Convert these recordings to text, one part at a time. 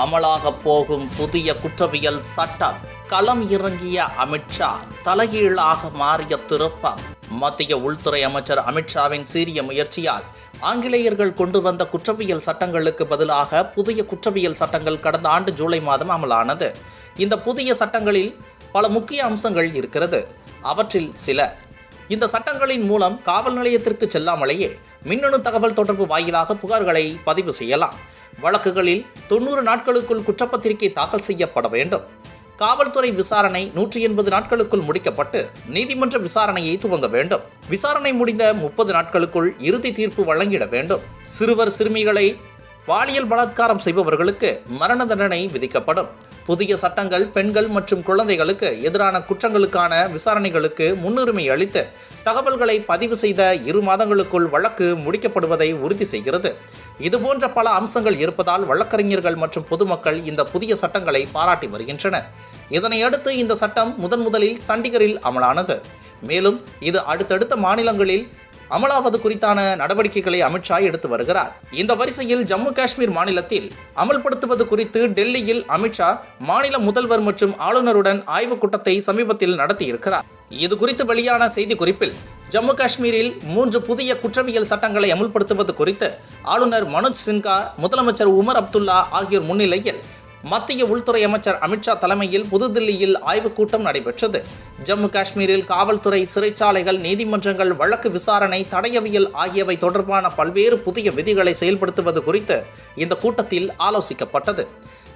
அமலாக போகும் புதிய குற்றவியல் சட்டம். களம் இறங்கிய அமித்ஷா தலைகீழாக மாறிய திருப்பம். மத்திய உள்துறை அமைச்சர் அமித்ஷாவின் சீரிய முயற்சியால் ஆங்கிலேயர்கள் கொண்டு வந்த குற்றவியல் சட்டங்களுக்கு பதிலாக புதிய குற்றவியல் சட்டங்கள் கடந்த ஆண்டு ஜூலை மாதம் அமலானது. இந்த புதிய சட்டங்களில் பல முக்கிய அம்சங்கள் இருக்கிறது. அவற்றில் சில இந்த சட்டங்களின் மூலம் காவல் நிலையத்திற்கு செல்லாமலேயே மின்னணு தகவல் தொடர்பு வாயிலாக புகார்களை பதிவு செய்யலாம். வழக்குகளில் தொண்ணூறு நாட்களுக்குள் குற்றப்பத்திரிகை தாக்கல் செய்யப்பட வேண்டும். காவல்துறை விசாரணை நூற்றி எண்பது நாட்களுக்குள் முடிக்கப்பட்டு நீதிமன்ற விசாரணையை துவங்க வேண்டும். விசாரணை முடிந்த முப்பது நாட்களுக்குள் இறுதி தீர்ப்பு வழங்கிட வேண்டும். சிறுவர் சிறுமிகளை பாலியல் பலாத்காரம் செய்பவர்களுக்கு மரண தண்டனை விதிக்கப்படும். புதிய சட்டங்கள் பெண்கள் மற்றும் குழந்தைகளுக்கு எதிரான குற்றங்களுக்கான விசாரணைகளுக்கு முன்னுரிமை அளித்து தகவல்களை பதிவு செய்த இரு மாதங்களுக்குள் வழக்கு முடிக்கப்படுவதை உறுதி செய்கிறது. இதுபோன்ற பல அம்சங்கள் இருப்பதால் வழக்கறிஞர்கள் மற்றும் பொதுமக்கள் இந்த புதிய சட்டங்களை பாராட்டி வருகின்றனர் இதனையடுத்து இந்த சட்டம் முதன் முதலில் சண்டிகரில் அமலானது. மேலும் இது அடுத்தடுத்த மாநிலங்களில் அமலாவது குறித்தான நடவடிக்கைகளை அமித்ஷா எடுத்து வருகிறார். இந்த வரிசையில் ஜம்மு காஷ்மீர் மாநிலத்தில் அமல்படுத்துவது குறித்து டெல்லியில் அமித்ஷா மாநில முதல்வர் மற்றும் ஆளுநருடன் ஆய்வுக் கூட்டத்தை சமீபத்தில் நடத்தியிருக்கிறார். இது குறித்து வெளியான செய்திக்குறிப்பில் ஜம்மு காஷ்மீரில் மூன்று புதிய குற்றவியல் சட்டங்களை அமுல்படுத்துவது குறித்து ஆளுநர் மனோஜ் சின்ஹா முதலமைச்சர் உமர் அப்துல்லா ஆகியோர் முன்னிலையில் மத்திய உள்துறை அமைச்சர் அமித்ஷா தலைமையில் புதுதில்லியில் ஆய்வுக் கூட்டம் நடைபெற்றது. ஜம்மு காஷ்மீரில் காவல்துறை சிறைச்சாலைகள் நீதிமன்றங்கள் வழக்கு விசாரணை தடையவியல் ஆகியவை தொடர்பான பல்வேறு புதிய விதிகளை செயல்படுத்துவது குறித்து இந்த கூட்டத்தில் ஆலோசிக்கப்பட்டது.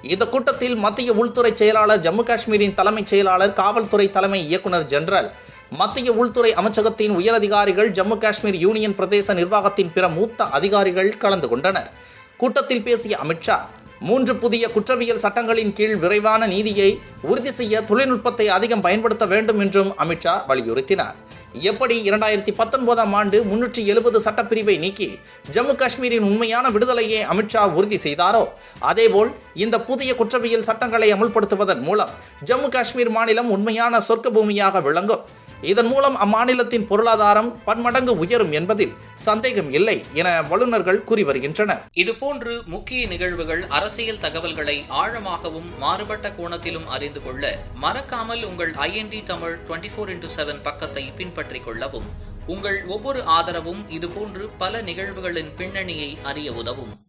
இந்த கூட்டத்தில் மத்திய உள்துறை செயலாளர் ஜம்மு காஷ்மீரின் தலைமைச் செயலாளர் காவல்துறை தலைமை இயக்குனர் ஜெனரல் மத்திய உள்துறை அமைச்சகத்தின் உயரதிகாரிகள் ஜம்மு காஷ்மீர் யூனியன் பிரதேச நிர்வாகத்தின் பிற மூத்த அதிகாரிகள் கலந்து கொண்டனர். கூட்டத்தில் பேசிய அமித்ஷா மூன்று புதிய குற்றவியல் சட்டங்களின் கீழ் விரைவான நீதியை உறுதி செய்ய தொழில்நுட்பத்தை அதிகம் பயன்படுத்த வேண்டும் என்றும் அமித்ஷா வலியுறுத்தினார். எப்படி இரண்டாயிரத்தி பத்தொன்பதாம் ஆண்டு முன்னூற்றி எழுபது சட்டப்பிரிவை நீக்கி ஜம்மு காஷ்மீரின் உண்மையான விடுதலையை அமித்ஷா உறுதி செய்தாரோ? அதேபோல் இந்த புதிய குற்றவியல் சட்டங்களை அமுல்படுத்துவதன் மூலம் ஜம்மு காஷ்மீர் மாநிலம் உண்மையான சொர்க்க பூமியாக விளங்கும். இதன் மூலம் அம்மாநிலத்தின் பொருளாதாரம் பன்மடங்கு உயரும் என்பதில் சந்தேகம் இல்லை என வல்லுநர்கள் கூறி வருகின்றனர். இதுபோன்று முக்கிய நிகழ்வுகள் அரசியல் தகவல்களை ஆழமாகவும் மாறுபட்ட கோணத்திலும் அறிந்து கொள்ள மறக்காமல் உங்கள் IND Tamil twenty four into seven பக்கத்தை பின்பற்றிக் கொள்ளவும். உங்கள் ஒவ்வொரு ஆதரவும் இதுபோன்று பல நிகழ்வுகளின் பின்னணியை அறிய உதவும்.